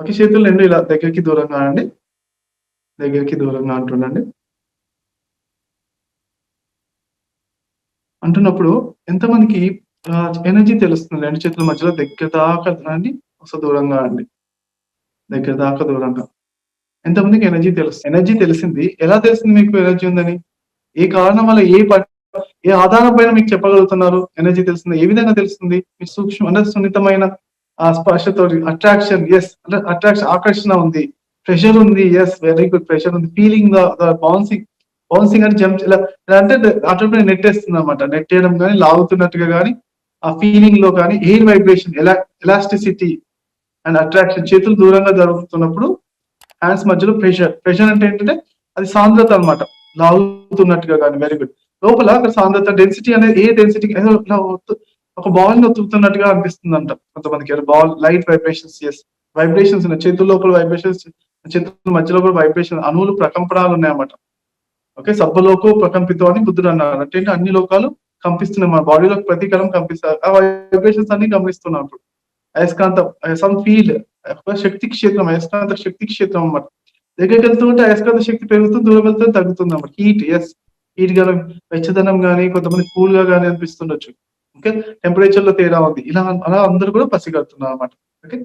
Okay చేతులు రెండు ఇలా దగ్గరికి దూరంగా అండి దగ్గరికి దూరంగా అంటుండండి అంటున్నప్పుడు ఎంతమందికి ఎనర్జీ తెలుస్తుంది? రెండు చేతుల మధ్యలో దగ్గర దాకా అండి ఒకసారి దూరంగా అండి దగ్గర దాకా దూరంగా. ఎంతమందికి ఎనర్జీ తెలుస్తుంది? ఎనర్జీ తెలిసింది. ఎలా తెలిసింది మీకు ఎనర్జీ ఉందని? ఏ కారణం వల్ల ఏ ప- ఏ ఆధారం పైన మీకు చెప్పగలుగుతున్నారు? ఎనర్జీ తెలుస్తుంది ఏ విధంగా తెలుస్తుంది? మీ సూక్ష్మ అంటే సున్నితమైన ఆ స్పర్శతో అట్రాక్షన్ ఎస్ అంటే అట్రాక్షన్ ఆకర్షణ ఉంది. ప్రెషర్ ఉంది ఎస్ వెరీ గుడ్ ప్రెషర్ ఉంది. ఫీలింగ్ బౌన్సింగ్ బౌన్సింగ్ అంటే జంప్ ఇలా అంటే అటు నెట్టేస్తుంది అనమాట నెట్టేయడం కానీ లాగుతున్నట్టుగా కానీ ఆ ఫీలింగ్లో కానీ ఎయిర్ వైబ్రేషన్ ఎలా ఎలాస్టిసిటీ అండ్ అట్రాక్షన్ చేతులు దూరంగా జరుగుతున్నప్పుడు హ్యాండ్స్ మధ్యలో ప్రెషర్ ప్రెషర్ అంటే ఏంటంటే అది సాంద్రత అన్నమాట. లాగుతున్నట్టుగా కానీ వెరీ గుడ్ లోపల అక్కడ సాంద్రత డెన్సిటీ అనేది ఏ డెన్సిటీ ఒక బాల్ని అనిపిస్తుంది అంట కొంతమందికి. Ball light vibrations yes vibrations ఉన్నాయి. చేతుల లోపల వైబ్రేషన్స్ చేతుల మధ్యలో కూడా వైబ్రేషన్ అణువులు ప్రకంపనాలు ఉన్నాయన్నమాట. ఓకే సబ్బలోకు ప్రకంపితం అని బుద్ధుడు అన్నారు అంటే అన్ని లోకాలు కంపిస్తున్నాయి. మన బాడీలో ప్రతి కలం కంపిస్తారు ఆ వైబ్రేషన్స్ అన్ని గమనిస్తున్నాం ఇప్పుడు అయస్కాంతం సమ్ ఫీల్ శక్తి క్షేత్రం అయస్కాంత శక్తి క్షేత్రం అన్నమాట. దగ్గరికి వెళ్తూ ఉంటే అయస్కాంత శక్తి పెరుగుతూ దూరం వెళ్తే తగ్గుతుంది అన్నమాట. హీట్ ఎస్ హీట్గా వెచ్చదనం గానీ కొంతమంది కూల్గా గానీ అనిపిస్తుండొచ్చు. ఓకే టెంపరేచర్లో తేడా ఉంది. ఇలా అలా అందరూ కూడా పసిగడుతున్నారు అనమాట ఓకే